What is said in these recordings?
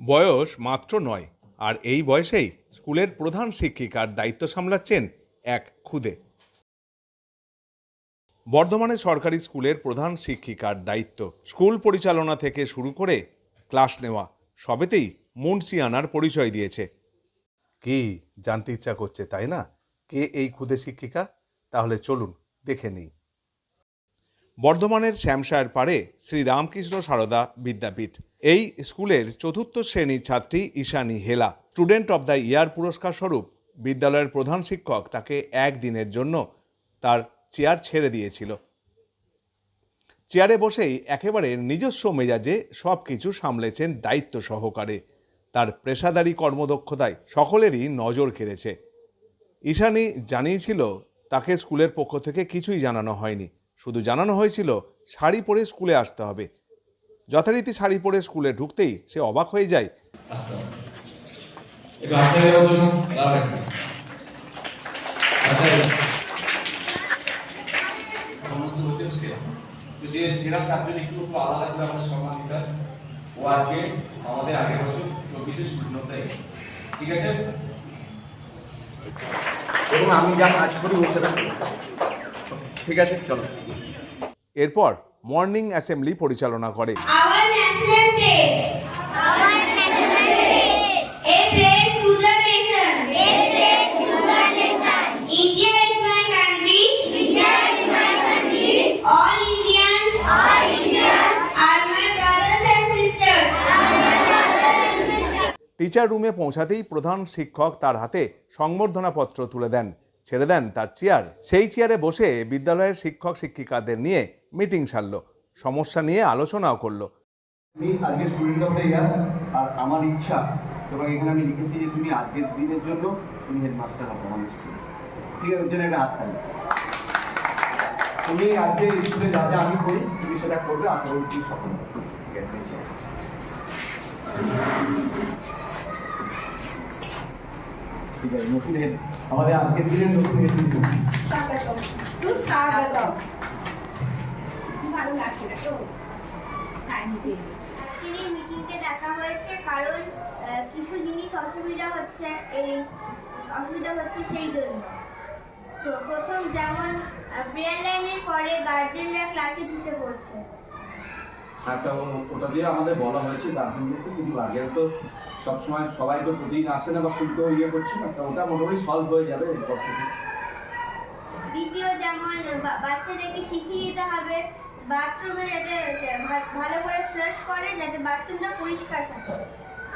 বয়স মাত্র নয়। আর এই বয়সেই স্কুলের প্রধান শিক্ষিকার দায়িত্ব সামলাচ্ছেন এক খুদে। বর্ধমানে সরকারি স্কুলের প্রধান শিক্ষিকার দায়িত্ব। স্কুল পরিচালনা থেকে শুরু করে ক্লাস নেওয়া, সবেতেই মুন্সিয়ানার পরিচয় দিয়েছে। কি জানতে ইচ্ছা করছে, তাই না? কে এই খুদে শিক্ষিকা? তাহলে চলুন দেখে নিই। বর্ধমানের শ্যামশায়ের পাড়ে শ্রী রামকৃষ্ণ সারদা বিদ্যাপীঠ। এই স্কুলের চতুর্থ শ্রেণির ছাত্রী ঈশানী হেলা, স্টুডেন্ট অব দ্য ইয়ার পুরস্কার স্বরূপ বিদ্যালয়ের প্রধান শিক্ষক তাকে একদিনের জন্য তার চেয়ার ছেড়ে দিয়েছিল। চেয়ারে বসেই একেবারে নিজস্ব মেজাজে সব কিছু সামলেছেন দায়িত্ব সহকারে। তার পেশাদারি কর্মদক্ষতায় সকলেরই নজর কেড়েছে। ঈশানী জানিয়েছিল, তাকে স্কুলের পক্ষ থেকে কিছুই জানানো হয়নি। শুধু জানানো হয়েছিল শাড়ি পরে স্কুলে আসতে হবে। যথারীতি শাড়ি পরে স্কুলে ঢুকতেই সে অবাক হয়ে যায়। যে সেরা একটু আলাদা করে আমাদের ও আজকে আমাদের আগের বছর চব্বিশে শূন্যতায় ঠিক আছে? এবং আমি যা কাজ করি ও সেটা। ঠিক আছে চলো। এরপর মর্নিং অ্যাসেম্বলি পরিচালনা করে। টিচার রুমে পৌঁছাতেই প্রধান শিক্ষক তার হাতে সংবর্ধনা পত্র তুলে দেন। ছেড়ে দেন তার চেয়ার। সেই চেয়ারে বসে বিদ্যালয়ের শিক্ষক শিক্ষিকাদের নিয়ে মিটিং সারল, সমস্যা নিয়ে আলোচনাও করল। আমি আজকে স্টুডেন্ট অফ দ্য ইয়ার আর আমার ইচ্ছা, এবং এখানে আমি লিখেছি যে তুমি আজকের দিনের জন্য তুমি হেডমাস্টার হবে স্কুলে ঠিক আছে জন্য একটা হাত তুমি আজকে স্কুলে যা যা আমি করি, তুমি সেটা করবে, আশা করি তুমি সফল ঠিক আছে আমাদের আজকের দিনের নতুন হেড স্বাগতম। সুস্বাগতম। ভালো লাগছে না তো? টাইম পেয়ে আজকের এই মিটিংকে ডাকা হয়েছে কারণ কিছু জিনিস অসুবিধা হচ্ছে এই অসুবিধা হচ্ছে সেই জন্য। তো প্রথম যেমন প্রেয়ার লাইনের পরে গার্জেনরা ক্লাসে ঢুকে পড়ছে। একটা ওটা দিয়ে আমাদের বলা হয়েছে কিন্তু কিন্তু গার্জেন তো সবসময় সবাই তো প্রতিদিন আসে না বা শুনতেও ইয়ে করছে না তো ওটা মোটামুটি সলভ হয়ে যাবে এরপর থেকে। দ্বিতীয় যেমন বাচ্চাদেরকে শিখিয়ে দিতে হবে বাথরুমে যাতে ভালো করে ফ্রেশ করে যাতে বাথরুমটা পরিষ্কার থাকে।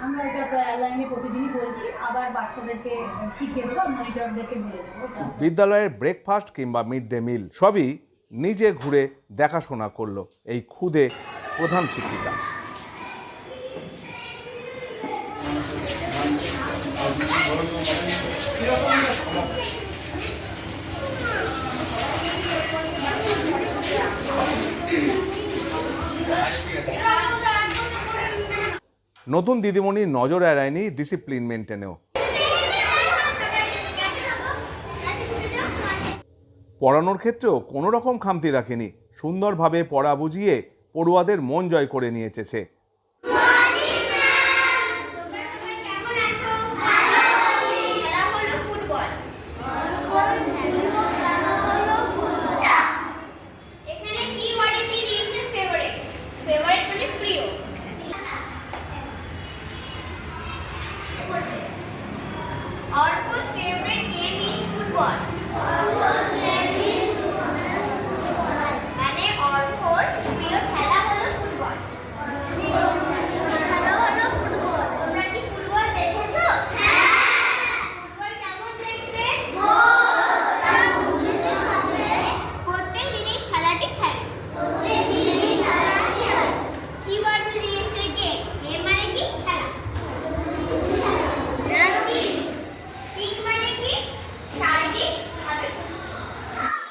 আমরা এটা লাইনে প্রতিদিনই বলছি আবার বাচ্চাদেরকে শিখিয়ে দেবো মনিটরদেরকে বলে দেবো বিদ্যালয়ের ব্রেকফাস্ট কিংবা মিড ডে মিল সবই নিজে ঘুরে দেখাশোনা করল এই খুদে প্রধান শিক্ষিকা। নতুন দিদিমণি নজর এড়ায়নি ডিসিপ্লিন মেনটেনেও পড়ানোর ক্ষেত্রেও কোনো রকম খামতি রাখেনি। সুন্দরভাবে পড়া বুঝিয়ে পড়ুয়াদের মন জয় করে নিয়েছে সে।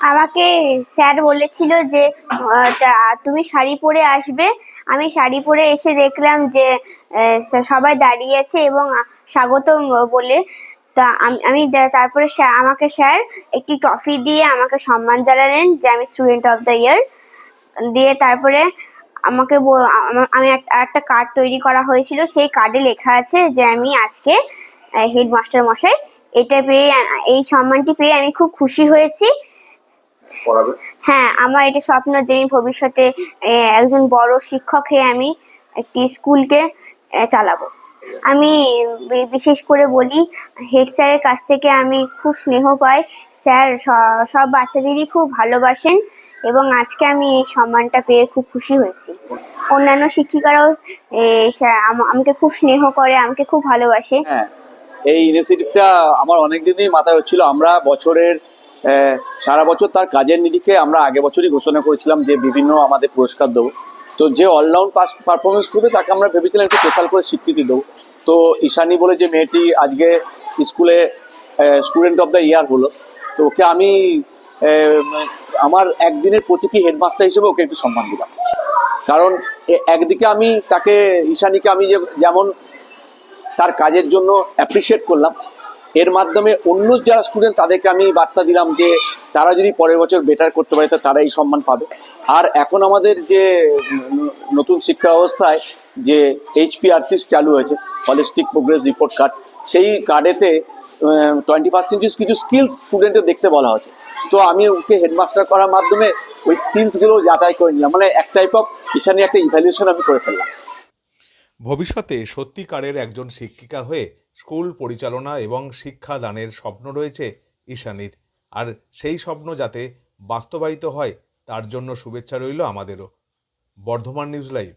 আমাকে স্যার বলেছিল যে তুমি শাড়ি পরে আসবে। আমি শাড়ি পরে এসে দেখলাম যে সবাই দাঁড়িয়ে আছে এবং স্বাগতম বলে। তা আমি তারপরে আমাকে স্যার একটি ট্রফি দিয়ে আমাকে সম্মান জানালেন যে, আমি স্টুডেন্ট অফ দ্য ইয়ার। দিয়ে তারপরে আমাকে আমি একটা কার্ড তৈরি করা হয়েছিল। সেই কার্ডে লেখা আছে যে, আমি আজকে হেডমাস্টার মশাই এটা পেয়ে এই সম্মানটি পেয়ে আমি খুব খুশি হয়েছি। হ্যাঁ আমার এটা স্বপ্ন যে আমি ভবিষ্যতে একজন বড় শিক্ষক হয়ে আমি একটি স্কুলকে চালাবো। আমি বিশেষ করে বলি হেড স্যারের কাছ থেকে আমি খুব স্নেহ পাই। স্যার সব বাচ্চাদেরই খুব ভালোবাসেন এবং আজকে আমি এই সম্মানটা পেয়ে খুব খুশি হয়েছি। অন্যান্য শিক্ষিকারাও এ, আমাকে খুব স্নেহ করে আমাকে খুব ভালোবাসে। হ্যাঁ এই ইনিশিয়েটিভটা আমার অনেক দিনই মাথায় হচ্ছিল। আমরা বছরের সারা বছর তার কাজের নিরিখে আমরা আগে বছরই ঘোষণা করেছিলাম যে বিভিন্ন আমাদের পুরস্কার দেবো। তো যে অলরাউন্ড পারফরমেন্স করবে তাকে আমরা ভেবেছিলাম একটু স্পেশাল করে স্বীকৃতি দেবো। তো ঈশানী বলে যে মেয়েটি আজকে স্কুলে স্টুডেন্ট অফ দ্য ইয়ার হলো। তো ওকে আমি আমার একদিনের প্রতীকী হেডমাস্টার হিসেবে ওকে একটু সম্মান দিলাম। কারণ একদিকে আমি তাকে, ঈশানীকে আমি যে, যেমন তার কাজের জন্য অ্যাপ্রিসিয়েট করলাম এর মাধ্যমে অন্য যারা স্টুডেন্ট তাদেরকে আমি বার্তা দিলাম যে তারা যদি পরের বছর বেটার করতে পারে তারা এই সম্মান পাবে। আর এখন আমাদের যে নতুন শিক্ষা ব্যবস্থায় যে এইচপিআরসি চালু হয়েছে হলিস্টিক প্রোগ্রেস রিপোর্ট কার্ড সেই কার্ডেতে টোয়েন্টি ফার্স্ট কিছু স্কিলস স্টুডেন্টের দেখতে বলা হয়েছে। তো আমি ওকে হেডমাস্টার করার মাধ্যমে ওই স্কিলসগুলো যাচাই করে নিলাম। মানে এক টাইপ অফ ঈশানি একটা ইভ্যালুয়েশন আমি করে ফেললাম। ভবিষ্যতে সত্যিকারের একজন শিক্ষিকা হয়ে স্কুল পরিচালনা এবং শিক্ষাদানের স্বপ্ন রয়েছে ঈশানীর। আর সেই স্বপ্ন যাতে বাস্তবায়িত হয়, তার জন্য শুভেচ্ছা রইল আমাদেরও। Bardhaman news live.